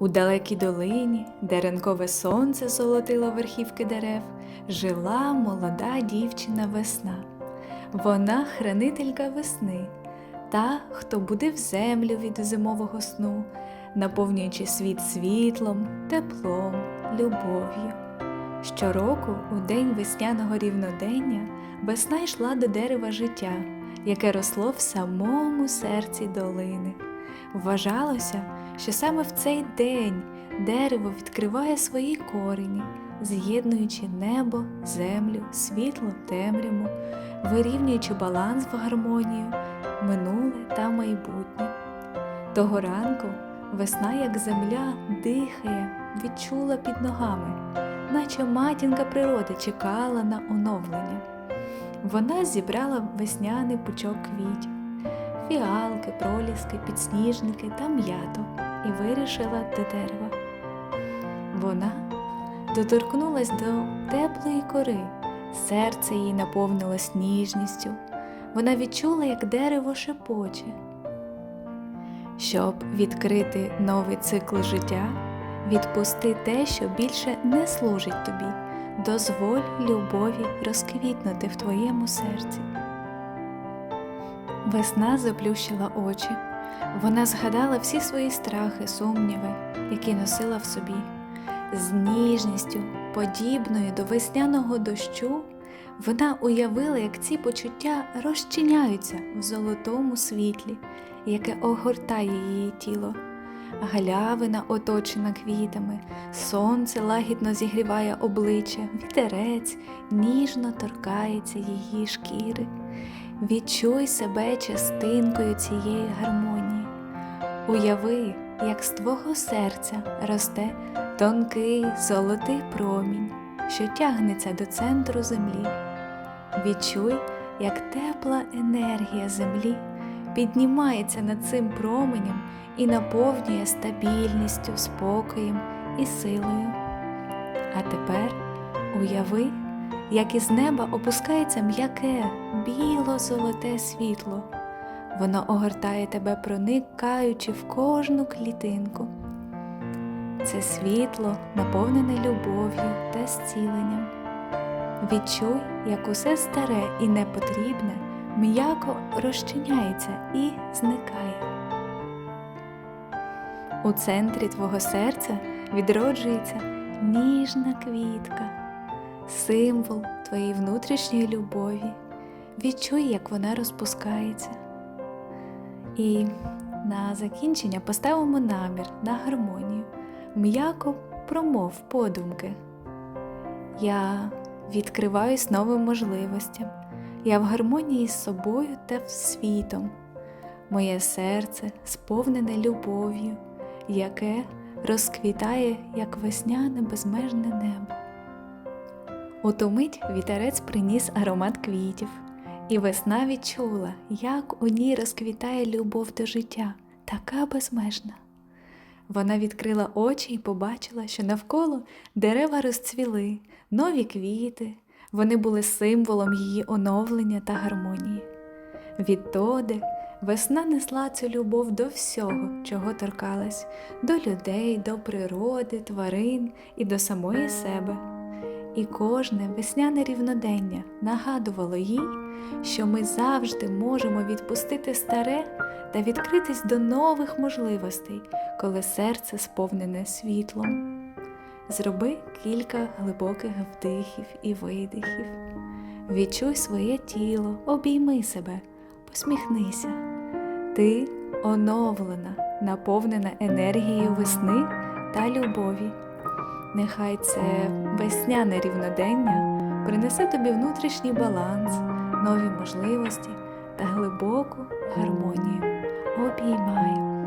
У далекій долині, де ранкове сонце золотило верхівки дерев, жила молода дівчина весна. Вона хранителька весни, та, хто будив землю від зимового сну, наповнюючи світ світлом, теплом, любов'ю. Щороку, у день весняного рівнодення, весна йшла до дерева життя, яке росло в самому серці долини. Вважалося, що саме в цей день дерево відкриває свої корені, з'єднуючи небо, землю, світло, темряву, вирівнюючи баланс в гармонію, минуле та майбутнє. Того ранку весна, як земля, дихає, відчула під ногами, наче матінка природи чекала на оновлення. Вона зібрала весняний пучок квітів фіалки, проліски, підсніжники та м'яту і вирішила до дерева. Вона доторкнулась до теплої кори, серце її наповнилось ніжністю. Вона відчула, як дерево шепоче. Щоб відкрити новий цикл життя, відпусти те, що більше не служить тобі, дозволь любові розквітнути в твоєму серці. Весна заплющила очі. Вона згадала всі свої страхи, сумніви, які носила в собі. З ніжністю, подібною до весняного дощу, вона уявила, як ці почуття розчиняються в золотому світлі, яке огортає її тіло. Галявина оточена квітами, сонце лагідно зігріває обличчя, вітерець ніжно торкається її шкіри. Відчуй себе частинкою цієї гармонії. Уяви, як з твого серця росте тонкий золотий промінь, що тягнеться до центру землі. Відчуй, як тепла енергія землі піднімається над цим променем і наповнює стабільністю, спокоєм і силою. А тепер уяви, як із неба опускається м'яке, біло-золоте світло. Воно огортає тебе, проникаючи в кожну клітинку. Це світло наповнене любов'ю та зціленням. Відчуй, як усе старе і непотрібне м'яко розчиняється і зникає. У центрі твого серця відроджується ніжна квітка символ твоєї внутрішньої любові. Відчуй, як вона розпускається. І на закінчення поставимо намір на гармонію. М'яко промов подумки. Я відкриваюсь новим можливостям. Я в гармонії з собою та світом. Моє серце сповнене любов'ю, яке розквітає, як весняне безмежне небо. У ту мить вітерець приніс аромат квітів, і весна відчула, як у ній розквітає любов до життя, така безмежна. Вона відкрила очі і побачила, що навколо дерева розцвіли, нові квіти, вони були символом її оновлення та гармонії. Відтоди весна несла цю любов до всього, чого торкалась, до людей, до природи, тварин і до самої себе і кожне весняне рівнодення нагадувало їй, що ми завжди можемо відпустити старе та відкритись до нових можливостей, коли серце сповнене світлом. Зроби кілька глибоких вдихів і видихів. Відчуй своє тіло, обійми себе, посміхнися. Ти оновлена, наповнена енергією весни та любові. Нехай це весняне рівнодення принесе тобі внутрішній баланс, нові можливості та глибоку гармонію. Обіймаю.